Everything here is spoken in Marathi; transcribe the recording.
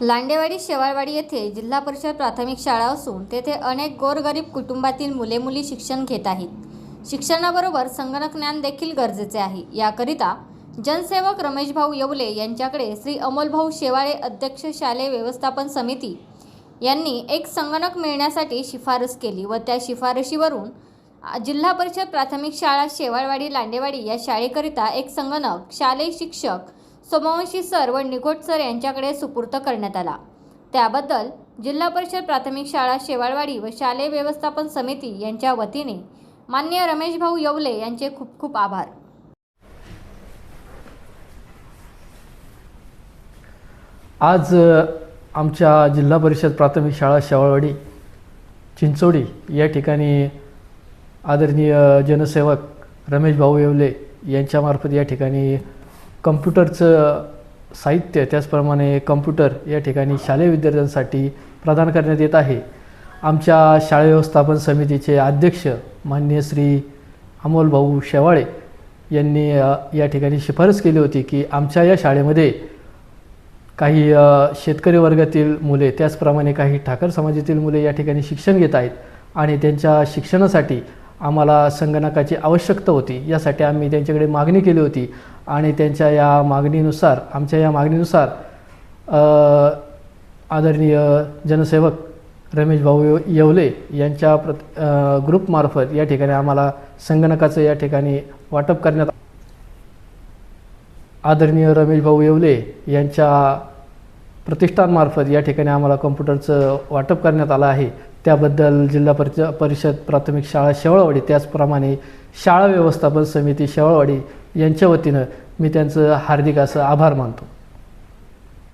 लांडेवाडी शेवाळवाडी येथे जिल्हा परिषद प्राथमिक शाळा असून तेथे अनेक गोरगरीब कुटुंबातील मुले मुली शिक्षण घेत आहेत. शिक्षणाबरोबर संगणक ज्ञान देखील गरजेचे आहे. याकरिता जनसेवक रमेश भाऊ येवले यांच्याकडे श्री अमोलभाऊ शेवाळे अध्यक्ष शालेय व्यवस्थापन समिती यांनी एक संगणक मिळण्यासाठी शिफारस केली व त्या शिफारशीवरून जिल्हा परिषद प्राथमिक शाळा शेवाळवाडी लांडेवाडी या शाळेकरिता एक संगणक शालेय शिक्षक सोमवंशी सर व निघोट सर यांच्याकडे सुपूर्त करण्यात आला. त्याबद्दल जिल्हा परिषद प्राथमिक शाळा शेवाळवाडी व शालेय व्यवस्थापन समिती यांच्या वतीने मान्य रमेश भाऊ येवले यांचे खूप खूप आभार. आज आमच्या जिल्हा परिषद प्राथमिक शाळा शेवाळवाडी चिंचोडी या ठिकाणी आदरणीय जनसेवक रमेश भाऊ येवले यांच्यामार्फत या ठिकाणी कम्प्युटरचं साहित्य त्याचप्रमाणे कम्प्युटर या ठिकाणी शालेय विद्यार्थ्यांसाठी प्रदान करण्यात येत आहे. आमच्या शाळा व्यवस्थापन समितीचे अध्यक्ष मान्य श्री अमोलभाऊ शेवाळे यांनी या ठिकाणी शिफारस केली होती की आमच्या या शाळेमध्ये काही शेतकरी वर्गातील मुले त्याचप्रमाणे काही ठाकर समाजातील मुले या ठिकाणी शिक्षण घेत आहेत आणि त्यांच्या शिक्षणासाठी आम्हाला संगणकाची आवश्यकता होती. यासाठी आम्ही त्यांच्याकडे मागणी केली होती आणि त्यांच्या या मागणीनुसार आमच्या या मागणीनुसार आदरणीय जनसेवक रमेश भाऊ येव- येवले यांच्या प्रत ग्रुपमार्फत या ठिकाणी आम्हाला संगणकाचं या ठिकाणी वाटप करण्यात आदरणीय रमेश भाऊ येवले यांच्या प्रतिष्ठानमार्फत या ठिकाणी आम्हाला कम्प्युटरचं वाटप करण्यात आलं आहे. त्याबद्दल जिल्हा परिच परिषद प्राथमिक शाळा शेवळवाडी त्याचप्रमाणे शाळा व्यवस्थापन समिती शेवळवाडी यांच्या वतीनं मी त्यांचं हार्दिक असं आभार मानतो.